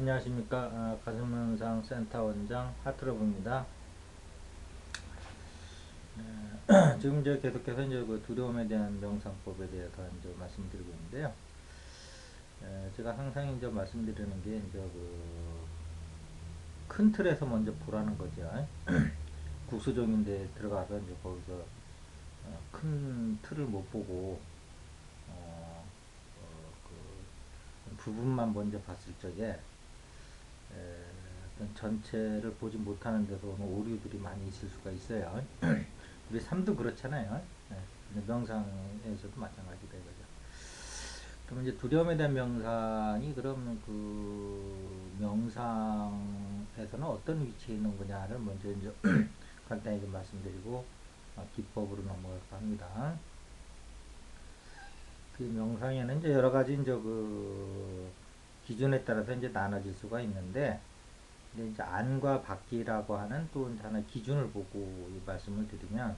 안녕하십니까 아, 가슴명상 센터 원장 하트러브입니다. 에, 지금 이제 계속해서 이제 그 두려움에 대한 명상법에 대해서 이제 말씀드리고 있는데요. 에, 제가 항상 이제 말씀드리는 게 이제 그 큰 틀에서 먼저 보라는 거죠. 국수종인데 들어가서 이제 거기서 어, 큰 틀을 못 보고 어, 어, 그 부분만 먼저 봤을 적에 전체를 보지 못하는 데서 오는 오류들이 많이 있을 수가 있어요. 우리 삶도 그렇잖아요. 예, 명상에서도 마찬가지다 이거죠. 그럼 이제 두려움에 대한 명상이 그럼 그 명상에서는 어떤 위치에 있는 거냐를 먼저 이제 간단히 좀 말씀드리고 어, 기법으로 넘어갈까 합니다. 그 명상에는 이제 여러 가지 이제 그 기준에 따라서 이제 나눠질 수가 있는데 이제 안과 밖이라고 하는 또 하나 기준을 보고 이 말씀을 드리면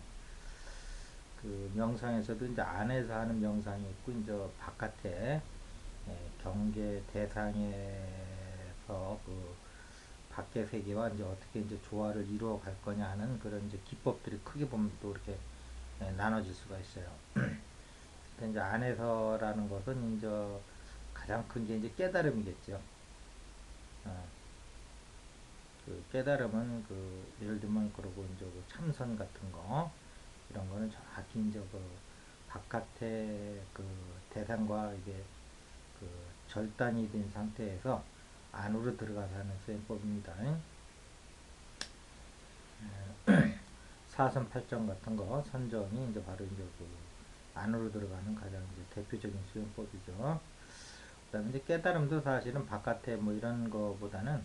그 명상에서도 이제 안에서 하는 명상이 있고 이제 바깥에 예, 경계 대상에서 그 밖의 세계와 이제 어떻게 이제 조화를 이루어 갈 거냐 하는 그런 이제 기법들이 크게 보면 또 이렇게 예, 나눠질 수가 있어요. 이제 안에서라는 것은 이제 가장 큰 게 이제 깨달음이겠죠. 어, 그 깨달음은 그 예를 들면 그러고 이제 그 참선 같은 거 이런 거는 정확히 이제 그 바깥에 그 대상과 이게 그 절단이 된 상태에서 안으로 들어가서 하는 수행법입니다. 에, 사선 팔정 같은 거 선정이 이제 바로 이제 그 안으로 들어가는 가장 이제 대표적인 수행법이죠. 그다음에 이제 깨달음도 사실은 바깥에 뭐 이런 거보다는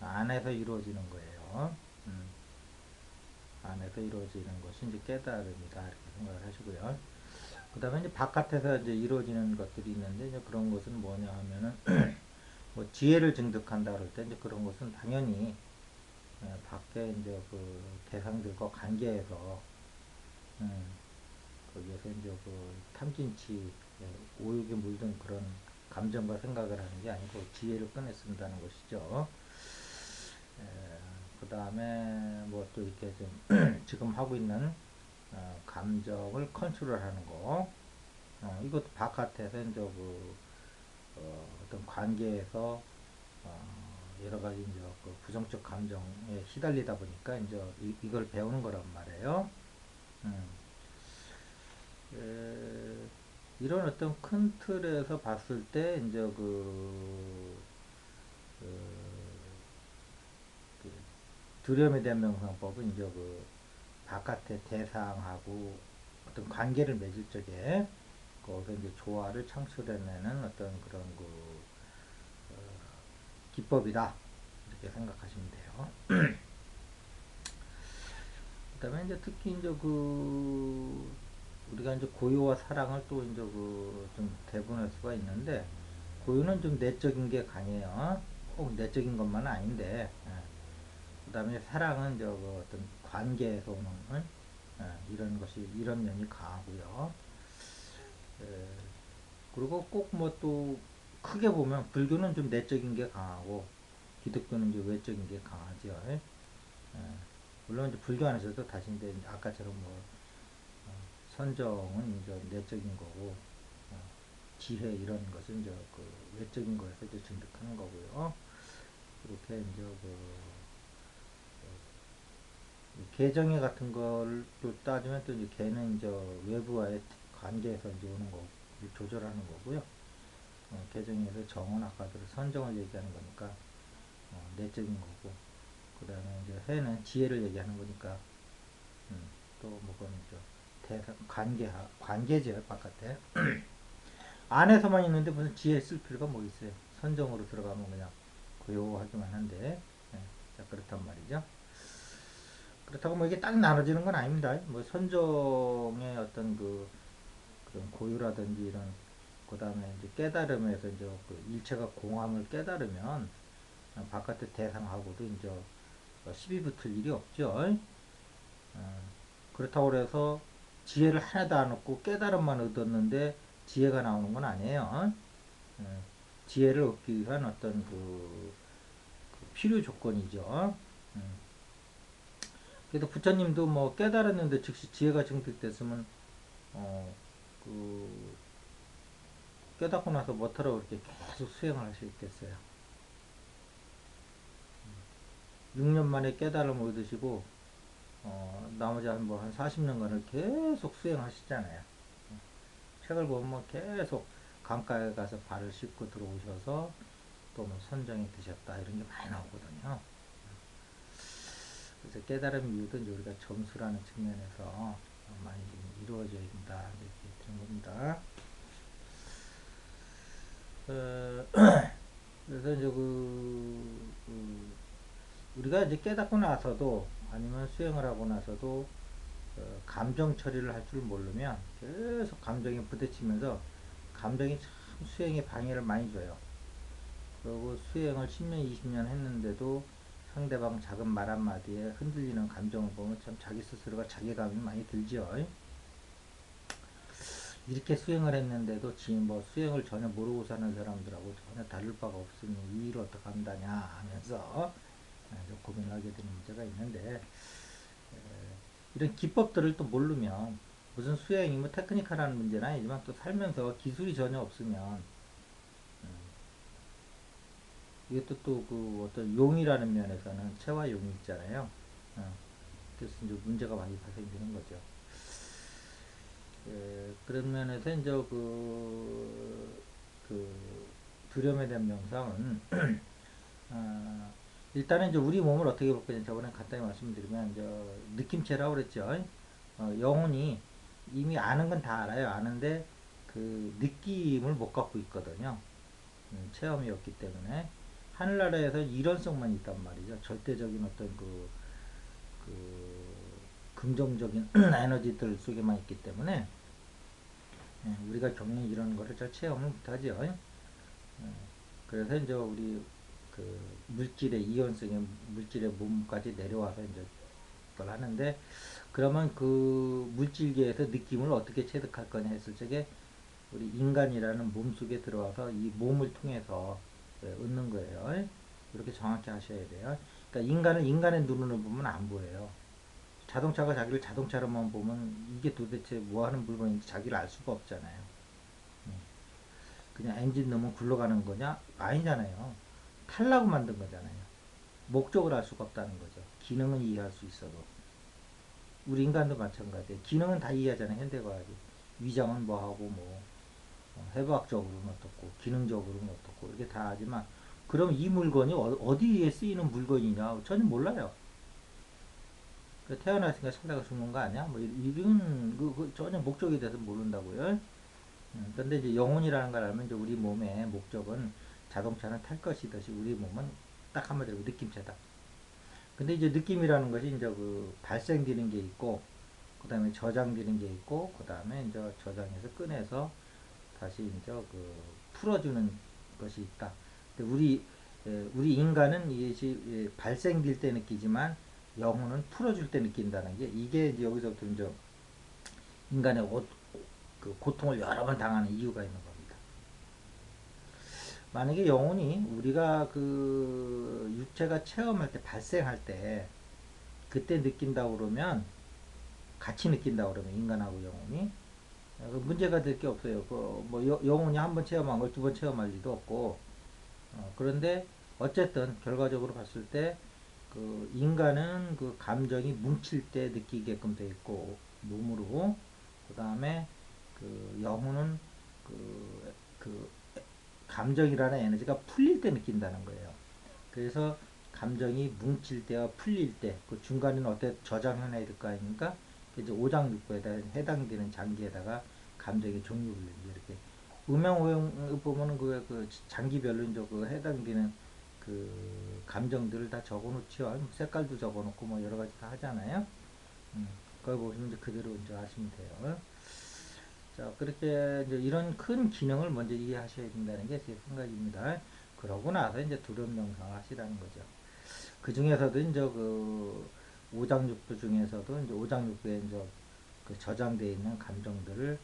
안에서 이루어지는 거예요. 음. 안에서 이루어지는 것이 이제 깨달음이다 이렇게 생각을 하시고요. 그 다음에 이제 바깥에서 이제 이루어지는 것들이 있는데 이제 그런 것은 뭐냐 하면은 뭐 지혜를 증득한다 그럴 때 이제 그런 것은 당연히 예, 밖에 이제 그 대상들과 관계에서 음, 거기에서 이제 그 탐진치 예, 오육에 물든 그런 감정과 생각을 하는 게 아니고 지혜를 꺼냈습니다는 것이죠. 그 다음에 뭐 또 이렇게 좀 지금 하고 있는 어, 감정을 컨트롤하는 거 어, 이것도 바깥에서 이제 그 어, 떤 관계에서 어, 여러 가지 이제 그 부정적 감정에 시달리다 보니까 이제 이, 이걸 배우는 거란 말이에요. 음. 에, 이런 어떤 큰 틀에서 봤을 때 이제 그, 그 두려움에 대한 명상법은 이제 그 바깥의 대상하고 어떤 관계를 맺을 적에 거기서 이제 조화를 창출해내는 어떤 그런 그 어, 기법이다 이렇게 생각하시면 돼요. 그다음에 이제 특히 이제 그 우리가 이제 고요와 사랑을 또 이제 그 좀 대분할 수가 있는데 고요는 좀 내적인 게 강해요. 꼭 내적인 것만은 아닌데. 예. 그 다음에 사랑은 저 그 어떤 관계에서 오는 어, 이런 것이 이런 면이 강하고요. 에, 그리고 꼭 뭐 또 크게 보면 불교는 좀 내적인 게 강하고 기독교는 이제 외적인 게 강하죠. 에, 물론 이제 불교 안에서도 다시 이제 아까처럼 뭐 어, 선정은 이제 내적인 거고 어, 지혜 이런 것은 이제 그 외적인 거에서 이제 증득하는 거고요. 그렇게 이제 그 계정의 같은 걸또 따지면 또 이제 걔는 이제 외부와의 관계에서 이제 오는 거 조절하는 거고요. 어, 계정에서 정은 아까도 선정을 얘기하는 거니까 어, 내적인 거고 그 다음에 이제 해는 지혜를 얘기하는 거니까 음, 또 뭐건 죠 대상 관계 관계죠 바깥에 안에서만 있는데 무슨 지혜 쓸 필요가 뭐 있어요 선정으로 들어가면 그냥 고요하기만 한데 네, 자 그렇단 말이죠. 그렇다고 뭐 이게 딱 나눠지는 건 아닙니다. 뭐 선정의 어떤 그 그런 고유라든지 이런 그 다음에 이제 깨달음에서 이제 그 일체가 공함을 깨달으면 바깥의 대상하고도 이제 시비 붙을 일이 없죠. 어, 그렇다고 해서 지혜를 하나도 안 얻고 깨달음만 얻었는데 지혜가 나오는 건 아니에요. 어, 지혜를 얻기 위한 어떤 그 필요 조건이죠. 음. 그래도 부처님도 뭐 깨달았는데 즉시 지혜가 증득됐으면 어, 그 깨닫고 나서 뭐하러 그렇게 계속 수행을 할 수 있겠어요. 6년 만에 깨달음을 얻으시고 어, 나머지 한 뭐한 40년간을 계속 수행하시잖아요. 책을 보면 뭐 계속 강가에 가서 발을 씻고 들어오셔서 또 뭐 선정이 드셨다 이런 게 많이 나오거든요. 그래서 깨달음 이제 우리가 점수라는 측면에서 많이 좀 이루어져야 된다 이렇게 드는 겁니다. 어, 그래서 이제 그, 그 우리가 이제 깨닫고 나서도 아니면 수행을 하고 나서도 어, 감정 처리를 할 줄 모르면 계속 감정에 부딪히면서 감정이 참 수행에 방해를 많이 줘요. 그리고 수행을 10년, 20년 했는데도 상대방 작은 말 한마디에 흔들리는 감정을 보면 참 자기 스스로가 자괴감이 많이 들죠. 이렇게 수행을 했는데도 지금 뭐 수행을 전혀 모르고 사는 사람들하고 전혀 다를 바가 없으니 이 일을 어떻게 한다냐 하면서 고민을 하게 되는 문제가 있는데 이런 기법들을 또 모르면 무슨 수행이 뭐 테크니컬한 문제는 아니지만 또 살면서 기술이 전혀 없으면 음, 이것도 또 그 어떤 용이라는 면에서는 체와 용이 있잖아요. 어, 그래서 이제 문제가 많이 발생되는 거죠. 예, 그런 면에서 이제 그, 그 두려움에 대한 명상은 어, 일단은 이제 우리 몸을 어떻게 볼 거냐 저번에 간단히 말씀드리면 이제 느낌체라고 그랬죠. 어, 영혼이 이미 아는 건 다 알아요. 아는데 그 느낌을 못 갖고 있거든요. 음, 체험이 없기 때문에 하늘나라에서 이런성만 있단 말이죠. 절대적인 어떤 그, 그 긍정적인 에너지들 속에만 있기 때문에 예, 우리가 겪는 이런 거를 잘 체험을 못하죠. 예, 그래서 이제 우리 그 물질의 이온성의 물질의 몸까지 내려와서 이제 그걸 하는데 그러면 그 물질계에서 느낌을 어떻게 체득할 거냐 했을 적에 우리 인간이라는 몸 속에 들어와서 이 몸을 통해서 네, 얻는 거예요. 이렇게 정확히 하셔야 돼요. 그러니까 인간은 인간의 눈으로 보면 안 보여요. 자동차가 자기를 자동차로만 보면 이게 도대체 뭐 하는 물건인지 자기를 알 수가 없잖아요. 네. 그냥 엔진 넣으면 굴러가는 거냐? 아니잖아요. 탈라고 만든 거잖아요. 목적을 알 수가 없다는 거죠. 기능은 이해할 수 있어도. 우리 인간도 마찬가지예요. 기능은 다 이해하잖아요. 현대과학이. 위장은 뭐하고 뭐 어, 해부학적으로는 어떻고 기능적으로는 어떻고 이렇게 다 하지만 그럼 이 물건이 어, 디에 쓰이는 물건이냐 전혀 몰라요. 그 태어났으니까 살다가 죽는 거 아니야? 뭐 이런 그, 그 전혀 목적에 대해서 모른다고요. 음, 근데 이제 영혼이라는 걸 알면 이제 우리 몸의 목적은 자동차는 탈 것이듯이 우리 몸은 딱 한마디로 느낌체다. 근데 이제 느낌이라는 것이 이제 그 발생되는 게 있고, 그 다음에 저장되는 게 있고, 그 다음에 이제 저장해서 꺼내서 다시 이제 그 풀어주는 것이 있다. 근데 우리 우리 인간은 이것이 발생될 때 느끼지만 영혼은 풀어줄 때 느낀다는 게 이게 이제 여기서부터 이제 인간의 오, 그 고통을 여러 번 당하는 이유가 있는 겁니다. 만약에 영혼이 우리가 그 육체가 체험할 때 발생할 때 그때 느낀다 그러면 같이 느낀다 그러면 인간하고 영혼이 그 문제가 될 게 없어요. 그뭐 영혼이 한 번 체험한 걸 두 번 체험할 리도 없고 어, 그런데 어쨌든 결과적으로 봤을 때 그 인간은 그 감정이 뭉칠 때 느끼게끔 돼 있고 몸으로 그 다음에 그 영혼은 감정이라는 에너지가 풀릴 때 느낀다는 거예요. 그래서 감정이 뭉칠 때와 풀릴 때, 그 중간에는 어때 저장해놔야 될 거 아닙니까? 이제 오장육부에다 해당되는 장기에다가 감정의 종류를 이렇게 음영, 오영 보면은 그, 그 장기별로 이제 그 해당되는 그 감정들을 다 적어놓지요. 색깔도 적어놓고 뭐 여러 가지 다 하잖아요. 음, 그걸 보시면 이제 그대로 이제 하시면 돼요. 자, 그렇게 이제 이런 큰 기능을 먼저 이해하셔야 된다는 게 제 생각입니다. 그러고 나서 이제 두려움 명상을 하시라는 거죠. 그 중에서도 이제 그 오장육부 중에서도 이제 오장육부에 이제 그 저장되어 있는 감정들을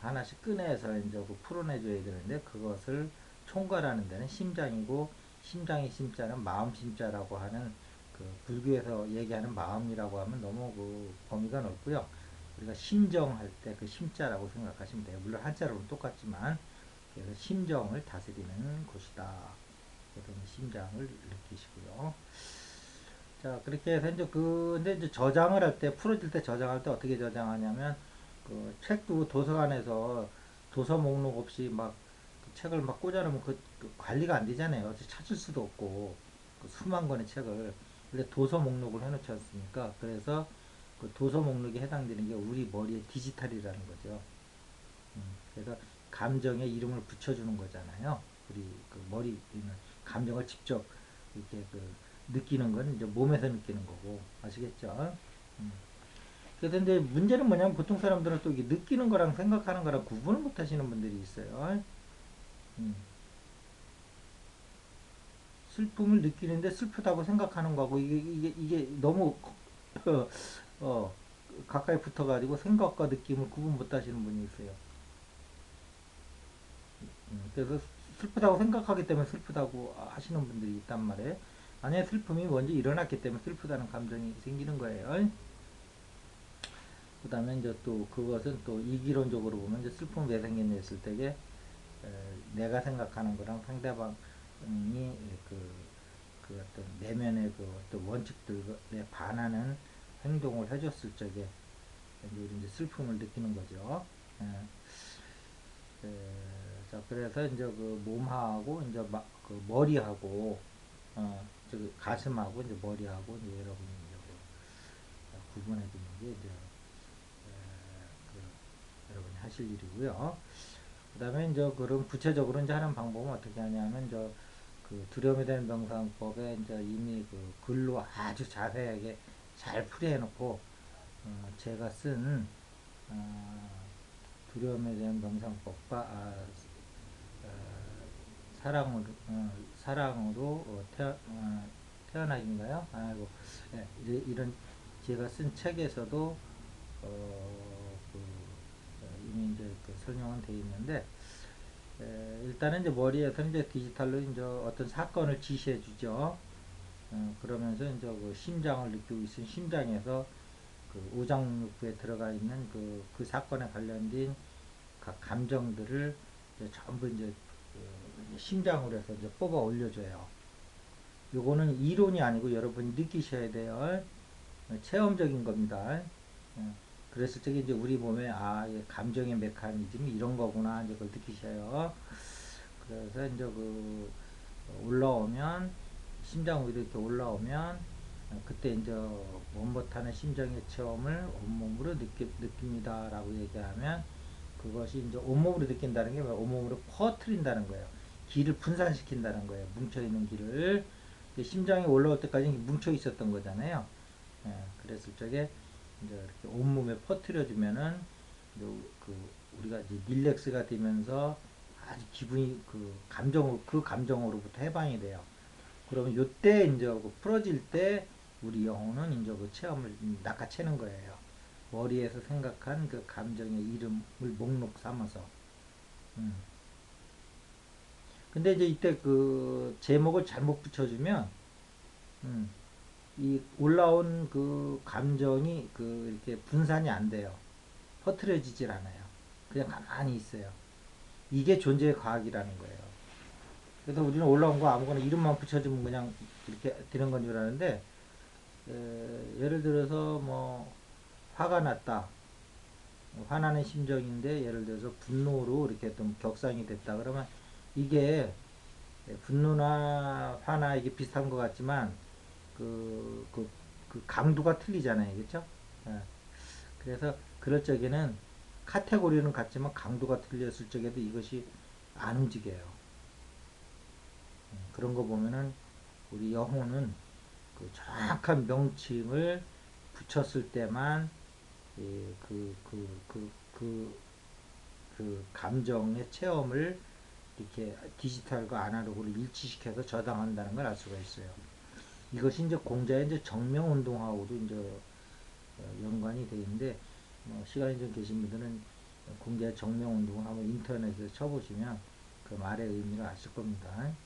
하나씩 꺼내서 이제 그 풀어내줘야 되는데 그것을 총괄하는 데는 심장이고 심장의 심자는 마음 심자라고 하는 그 불교에서 얘기하는 마음이라고 하면 너무 그 범위가 넓고요. 우리가 심정할 때 그 심자라고 생각하시면 돼요. 물론 한자로는 똑같지만 그래서 심정을 다스리는 곳이다. 그래서 심장을 느끼시고요. 자 그렇게 해서 이제 그 근데 이제 저장을 할 때 풀어질 때 저장할 때 어떻게 저장하냐면 그 책도 도서관에서 도서 목록 없이 막 그 책을 막 꽂아놓으면 그, 그 관리가 안 되잖아요. 찾을 수도 없고 그 수만 권의 책을 근데 도서 목록을 해놓지 않습니까? 그래서 그 도서 목록에 해당되는 게 우리 머리의 디지털이라는 거죠. 음, 그래서 감정에 이름을 붙여주는 거잖아요. 우리 그 머리 있는 감정을 직접 이렇게 그 느끼는 건 이제 몸에서 느끼는 거고 아시겠죠? 음. 근데 문제는 뭐냐면 보통 사람들은 또 느끼는 거랑 생각하는 거랑 구분을 못 하시는 분들이 있어요. 음. 슬픔을 느끼는데 슬프다고 생각하는 거고 이게 이게 이게 너무 어, 어, 가까이 붙어가지고 생각과 느낌을 구분 못 하시는 분이 있어요. 음, 그래서 슬프다고 생각하기 때문에 슬프다고 하시는 분들이 있단 말이에요. 만약에 슬픔이 먼저 일어났기 때문에 슬프다는 감정이 생기는 거예요. 그 다음에 이제 또 그것은 또 이기론적으로 보면 이제 슬픔 왜 생겼냐 했을 때에 내가 생각하는 거랑 상대방이 그, 그 어떤 내면의 그 어떤 원칙들에 반하는 행동을 해줬을 적에 이제 슬픔을 느끼는 거죠. 예. 에, 자 그래서 이제 그 몸하고 이제 마, 그 머리하고 어, 저기 가슴하고 이제 머리하고 이제 여러분이 이제 그 구분해 주는 게 이제 에, 그 여러분이 하실 일이고요. 그 다음에 이제 그럼 구체적으로 이제 하는 방법은 어떻게 하냐면 저그 두려움에 대한 명상법에 이제 이미 그 글로 아주 자세하게 잘 풀이해 놓고 어 제가 쓴 어 두려움에 대한 명상법과 아어 사랑으로 어 사랑으로 어 태어 어 태어나기인가요? 아이고 예, 이런 제가 쓴 책에서도 어그 이미 이제 그 설명은 되어 있는데 에, 일단은 이제 머리에서 이제 디지털로 이제 어떤 사건을 지시해 주죠. 어, 그러면서 이제 그 심장을 느끼고 있는 심장에서 그 오장육부에 들어가 있는 그, 그 사건에 관련된 각 감정들을 이제 전부 이제 그 심장으로 해서 이제 뽑아 올려줘요. 요거는 이론이 아니고 여러분이 느끼셔야 돼요. 체험적인 겁니다. 어. 그랬을 적에 이제 우리 몸에 아 감정의 메커니즘이 이런 거구나 이제 그걸 느끼셔요. 그래서 이제 그 올라오면 심장 위로 이렇게 올라오면 그때 이제 원버타는 심정의 체험을 온몸으로 느끼, 느낍니다 라고 얘기하면 그것이 이제 온몸으로 느낀다는 게 온몸으로 퍼트린다는 거예요. 기를 분산시킨다는 거예요. 뭉쳐있는 기를. 심장이 올라올 때까지 뭉쳐 있었던 거잖아요. 예, 그랬을 적에 이제 이렇게 온몸에 퍼뜨려 주면은 그 우리가 이제 릴렉스가 되면서 아주 기분이 그 감정 그 감정으로부터 해방이 돼요. 그러면 요때 이제 그 풀어질 때 우리 영혼은 이제 그 체험을 낚아채는 거예요. 머리에서 생각한 그 감정의 이름을 목록 삼아서. 음. 근데 이제 이때 그 제목을 잘못 붙여주면, 음, 이 올라온 그 감정이 그 이렇게 분산이 안 돼요. 퍼트려지질 않아요. 그냥 가만히 있어요. 이게 존재의 과학이라는 거예요. 그래서 우리는 올라온 거 아무거나 이름만 붙여주면 그냥 이렇게 되는 건 줄 아는데, 에, 예를 들어서 뭐, 화가 났다. 화나는 심정인데, 예를 들어서 분노로 이렇게 좀 격상이 됐다. 그러면 이게 분노나 화나 이게 비슷한 것 같지만, 그, 그, 그 강도가 틀리잖아요. 그렇죠? 예. 그래서 그럴 적에는 카테고리는 같지만 강도가 틀렸을 적에도 이것이 안 움직여요. 음, 그런 거 보면은 우리 영혼은 그 정확한 명칭을 붙였을 때만 예, 그, 그, 그, 그, 그 감정의 체험을 이렇게 디지털과 아날로그를 일치시켜서 저장한다는 걸 알 수가 있어요. 이것이 이제 공자의 이제 정명 운동하고도 이제 어, 연관이 되어 있는데 뭐 시간이 좀 계신 분들은 공자의 정명 운동을 한번 인터넷에 쳐보시면 그 말의 의미를 아실 겁니다.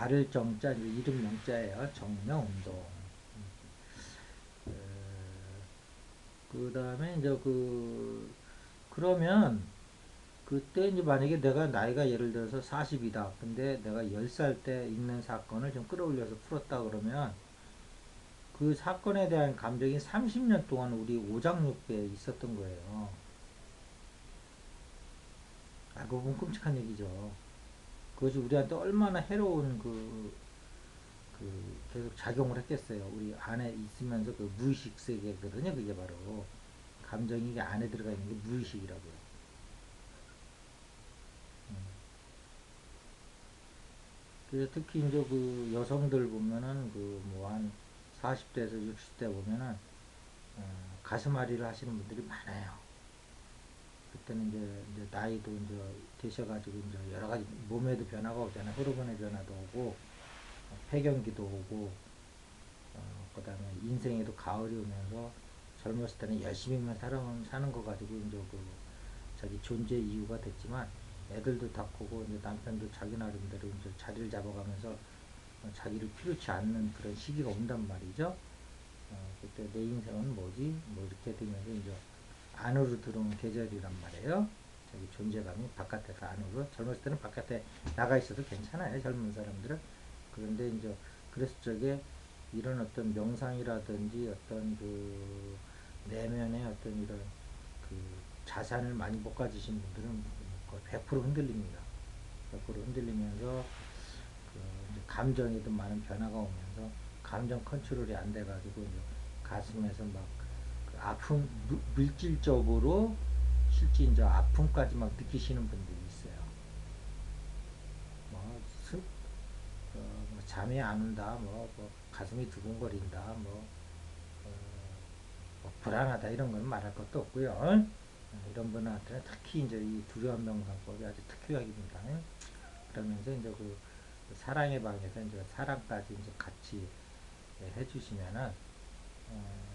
발을 정자 이름 명자예요. 정명 운동. 그 다음에 이제 그 그러면 그때 이제 만약에 내가 나이가 예를 들어서 40이다. 근데 내가 10살 때 있는 사건을 좀 끌어올려서 풀었다 그러면 그 사건에 대한 감정이 30년 동안 우리 오장육부에 있었던 거예요. 알고 보면 끔찍한 얘기죠. 그것이 우리한테 얼마나 해로운 그, 그, 계속 작용을 했겠어요. 우리 안에 있으면서 그 무의식 세계거든요. 그게 바로. 감정이 안에 들어가 있는 게 무의식이라고요. 음. 그래서 특히 이제 그 여성들 보면은 그 뭐 한 40대에서 60대 보면은 어, 가슴앓이를 하시는 분들이 많아요. 그때는 이제, 이제 나이도 이제 되셔가지고 이제 여러 가지 몸에도 변화가 오잖아요. 호르몬의 변화도 오고 폐경기도 오고 어, 그다음에 인생에도 가을이 오면서 젊었을 때는 열심히만 사는 사는 거 가지고 이제 그 자기 존재 이유가 됐지만 애들도 다 크고 이제 남편도 자기 나름대로 이제 자리를 잡아가면서 자기를 필요치 않는 그런 시기가 온단 말이죠. 어, 그때 내 인생은 뭐지? 뭐 이렇게 되면서 이제 안으로 들어오는 계절이란 말이에요. 자기 존재감이 바깥에서 안으로 젊었을 때는 바깥에 나가 있어도 괜찮아요. 젊은 사람들은 그런데 이제 그랬을 적에 이런 어떤 명상이라든지 어떤 그 내면의 어떤 이런 그 자산을 많이 못 가지신 분들은 거의 100% 흔들립니다. 100% 흔들리면서 그 감정에도 많은 변화가 오면서 감정 컨트롤이 안 돼가지고 가슴에서 막그 아픔 물질적으로 실제 이제 아픔까지 막 느끼시는 분들이 있어요. 뭐, 스, 어, 뭐 잠이 안 온다, 뭐, 뭐 가슴이 두근거린다, 뭐, 어, 뭐, 불안하다 이런 건 말할 것도 없고요. 어, 이런 분한테는 특히 이제 이 두려움 명상법이 아주 특효약입니다. 그러면서 이제 그 사랑의 방에서 이제 사랑까지 이제 같이 해주시면은 어,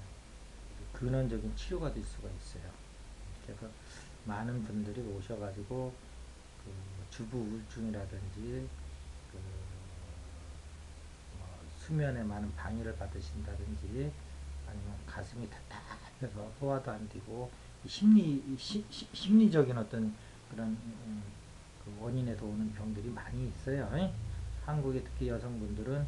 근원적인 치료가 될 수가 있어요. 그래서 많은 분들이 오셔가지고 그 주부 우울증이라든지 그 뭐 수면에 많은 방해를 받으신다든지 아니면 가슴이 답답해서 소화도 안 되고 심리 시, 시, 심리적인 어떤 그런 음, 그 원인에서 오는 병들이 많이 있어요. 한국의 특히 여성분들은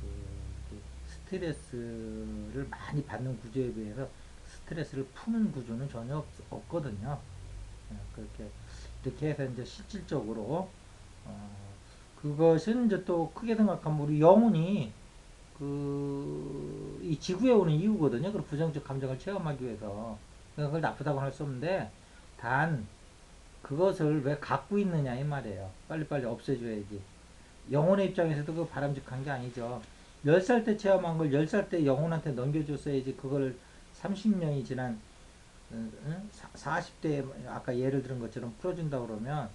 그 스트레스를 많이 받는 구조에 비해서 스트레스를 푸는 구조는 전혀 없, 없거든요. 예, 그렇게 이렇게 해서 이제 실질적으로 어, 그것은 이제 또 크게 생각하면 우리 영혼이 그 이 지구에 오는 이유거든요. 그 부정적 감정을 체험하기 위해서 그걸 나쁘다고 할 수 없는데 단 그것을 왜 갖고 있느냐 이 말이에요. 빨리빨리 없애줘야지. 영혼의 입장에서도 그 바람직한 게 아니죠. 10살 때 체험한 걸 10살 때 영혼한테 넘겨줬어야지 그걸 30년이 지난 40대 아까 예를 들은 것처럼 풀어준다 그러면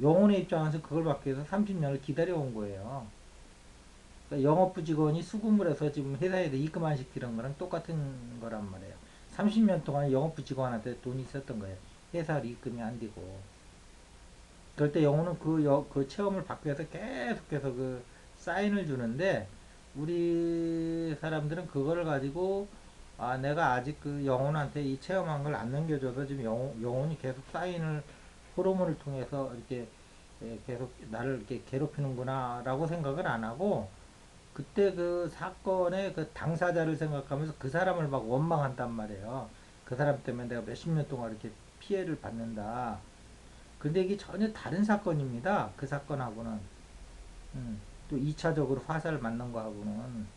영혼의 입장에서 그걸 받기 위해서 30년을 기다려온 거예요. 그러니까 영업부 직원이 수금을 해서 지금 회사에 입금 안 시키는 거랑 똑같은 거란 말이에요. 30년 동안 영업부 직원한테 돈이 있었던 거예요. 회사 입금이 안 되고. 그럴 때 영혼은 그, 여, 그 체험을 받기 위해서 계속해서 그 사인을 주는데 우리 사람들은 그거를 가지고 아 내가 아직 그 영혼한테 이 체험한 걸 안 넘겨줘서 지금 영혼, 영혼이 계속 사인을 호르몬을 통해서 이렇게 예, 계속 나를 이렇게 괴롭히는구나 라고 생각을 안 하고 그때 그 사건의 그 당사자를 생각하면서 그 사람을 막 원망한단 말이에요. 그 사람 때문에 내가 몇십 년 동안 이렇게 피해를 받는다. 근데 이게 전혀 다른 사건입니다. 그 사건하고는. 음. 또 2차적으로 화살을 맞는 거하고는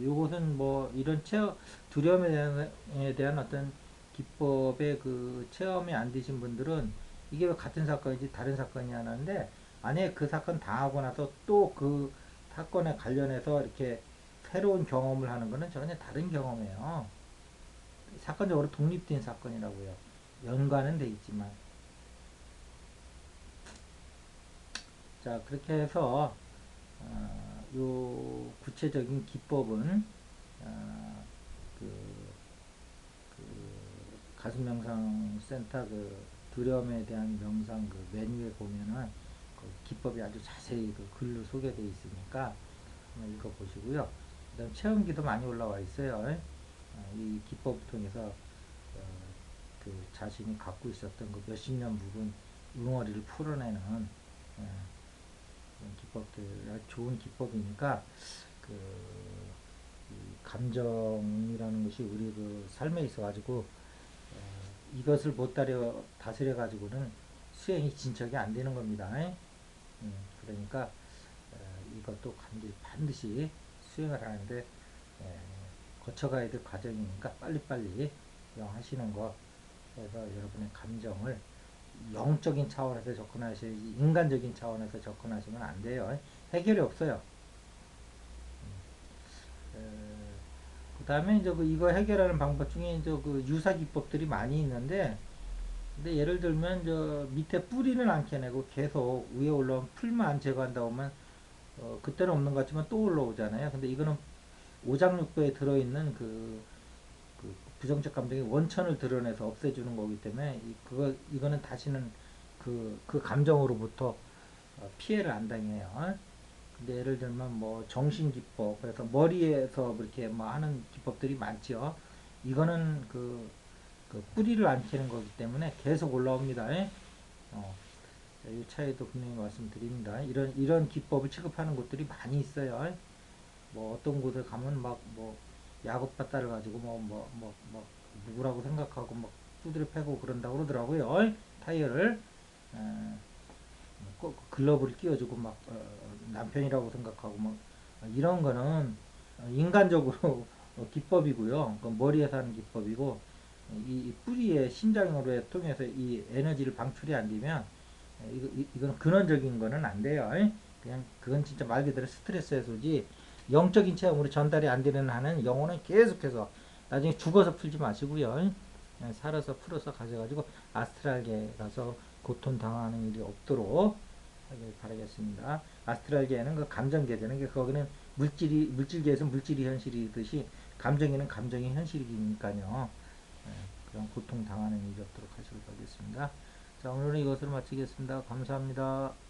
이것은 뭐 이런 체험 두려움에 대한, 대한 어떤 기법의 그 체험이 안 되신 분들은 이게 왜 같은 사건이지 다른 사건이냐 하는데 아니 그 사건 당하고 나서 또 그 사건에 관련해서 이렇게 새로운 경험을 하는 것은 전혀 다른 경험이에요. 사건적으로 독립된 사건이라고요. 연관은 돼 있지만 자 그렇게 해서 어, 요 구체적인 기법은 어, 그, 그 가슴 명상 센터 그 두려움에 대한 명상 그 메뉴에 보면은 그 기법이 아주 자세히 그 글로 소개되어 있으니까 한번 읽어 보시고요. 그다음 체험기도 많이 올라와 있어요. 어, 이 기법을 통해서 어, 그 자신이 갖고 있었던 그 몇십 년 묵은 응어리를 풀어내는 예, 기법들 좋은 기법이니까 그이 감정이라는 것이 우리 그 삶에 있어 가지고 어, 이것을 못 다려 다스려 가지고는 수행이 진척이 안 되는 겁니다. 음, 그러니까 어, 이것도 반드시 수행을 하는데 에, 거쳐가야 될 과정이니까 빨리빨리 하시는 거 그래서 여러분의 감정을 영적인 차원에서 접근하셔야지 인간적인 차원에서 접근하시면 안 돼요. 해결이 없어요. 그 다음에 이제 그 이거 해결하는 방법 중에 이제 그 유사 기법들이 많이 있는데 근데 예를 들면 저 밑에 뿌리는 안 캐내고 계속 위에 올라온 풀만 안 제거한다 보면 어 그때는 없는 것 같지만 또 올라오잖아요. 근데 이거는 오장육부에 들어있는 그, 그 부정적 감정의 원천을 드러내서 없애주는 거기 때문에 이 그거 이거는 다시는 그, 그 감정으로부터 어, 피해를 안 당해요. 근데 예를 들면 뭐 정신 기법, 그래서 머리에서 그렇게 뭐 하는 기법들이 많죠. 이거는 그, 그 뿌리를 안 캐는 거기 때문에 계속 올라옵니다. 예? 어, 자, 이 차이도 분명히 말씀드립니다. 이런, 이런 기법을 취급하는 곳들이 많이 있어요. 뭐 어떤 곳에 가면 막뭐 야곱바다를 가지고 뭐 뭐 뭐 뭐 누구라고 생각하고 막 두드려 패고 그런다고 그러더라고요. 타이어를. 에, 꼭 글러브를 끼워주고 막 어, 남편이라고 생각하고 막 이런 거는 인간적으로 기법이고요. 그 머리에 사는 기법이고 이 뿌리의 신장으로 통해서 이 에너지를 방출이 안 되면 이거 이건 근원적인 거는 안 돼요. 그냥 그건 진짜 말 그대로 스트레스 해소지 영적인 체험으로 전달이 안 되는 한은 영혼은 계속해서 나중에 죽어서 풀지 마시고요. 그냥 살아서 풀어서 가져가지고 아스트랄계 가서 고통 당하는 일이 없도록 하길 바라겠습니다. 아스트랄계는 그 감정계되는 게 거기는 물질이 물질계에서 물질이 현실이듯이 감정에는 감정이 현실이니까요. 네, 그런 고통 당하는 일이 없도록 하시길 바라겠습니다. 자 오늘은 이것으로 마치겠습니다. 감사합니다.